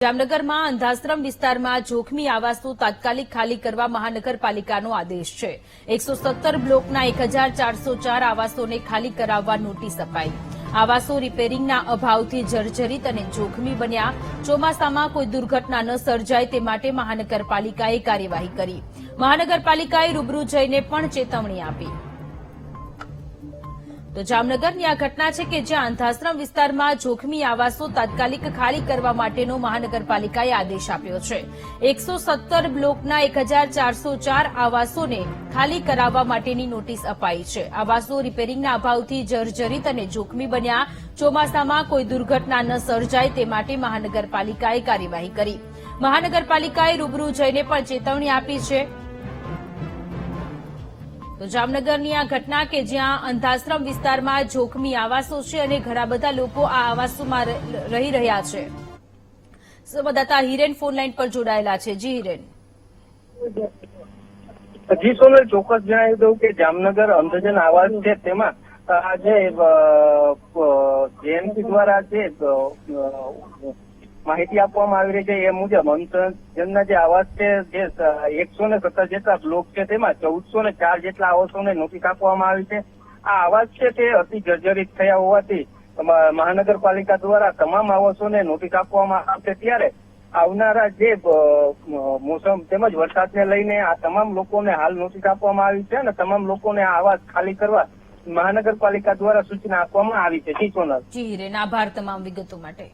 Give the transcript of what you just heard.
જામનગરમાં અંધાશ્રમ વિસ્તારમાં જોખમી આવાસો તાત્કાલિક ખાલી કરવા મહાનગરપાલિકાનો આદેશ છે. એકસો સત્તર બ્લોકના એક હજાર ચારસો ચાર આવાસોને ખાલી કરાવવા નોટિસ અપાઈ. આવાસો રિપેરિંગના અભાવથી જર્જરિત અને જોખમી બન્યા. ચોમાસામાં કોઈ દુર્ઘટના ન સર્જાય તે માટે મહાનગરપાલિકાએ કાર્યવાહી કરી. મહાનગરપાલિકાએ રૂબરૂ જઈને પણ ચેતવણી આપી. તો જામનગરની આ ઘટના છે કે જ્યાં અંધાશ્રમ વિસ્તારમાં જોખમી આવાસો તાત્કાલિક ખાલી કરવા માટેનો મહાનગરપાલિકાએ આદેશ આપ્યો છે. એકસો સત્તર બ્લોકના એક હજાર ચારસો ચાર આવાસોને ખાલી કરાવવા માટેની નોટિસ અપાઈ છે. આવાસો રિપેરિંગના અભાવથી જર્જરિત અને જોખમી બન્યા. ચોમાસામાં કોઈ દુર્ઘટના ન સર્જાય તે માટે મહાનગરપાલિકાએ કાર્યવાહી કરી. મહાનગરપાલિકાએ રૂબરૂ જઈને પણ ચેતવણી આપી છે. તો જામનગરની આ ઘટના કે જ્યાં અંધાશ્રમ વિસ્તારમાં જોખમી આવાસો છે અને ઘણા બધા લોકો આ આવાસોમાં રહી રહ્યા છે. સંવાદદાતા હિરેન ફોન લાઈન પર જોડાયેલા છે. જી હિરેન. જી, સોનલ, ચોક્કસ જણાવી દઉં કે જામનગર અંધજન આવાસ છે. તેમાં, આ જે જેએનપી દ્વારા જે માહિતી આપવામાં આવી રહી છે એ મુજબ અંધજનના જે આવાસ છે, જે એકસો ને સત્તર જેટલા બ્લોક છે, તેમાં ચૌદસો ને ચાર જેટલા આવાસોને નોટિસ આપવામાં આવી છે. આ આવાસ છે તે અતિ જર્જરિત થયા હોવાથી મહાનગરપાલિકા દ્વારા તમામ આવાસોને નોટિસ આપવામાં આવશે ત્યારે આવનારા જે મોસમ તેમજ વરસાદને લઈને આ તમામ લોકોને હાલ નોટિસ આપવામાં આવી છે અને તમામ લોકોને આ આવાસ ખાલી કરવા મહાનગરપાલિકા દ્વારા સૂચના આપવામાં આવી છે. જી સોનલ. આભાર તમામ વિગતો માટે.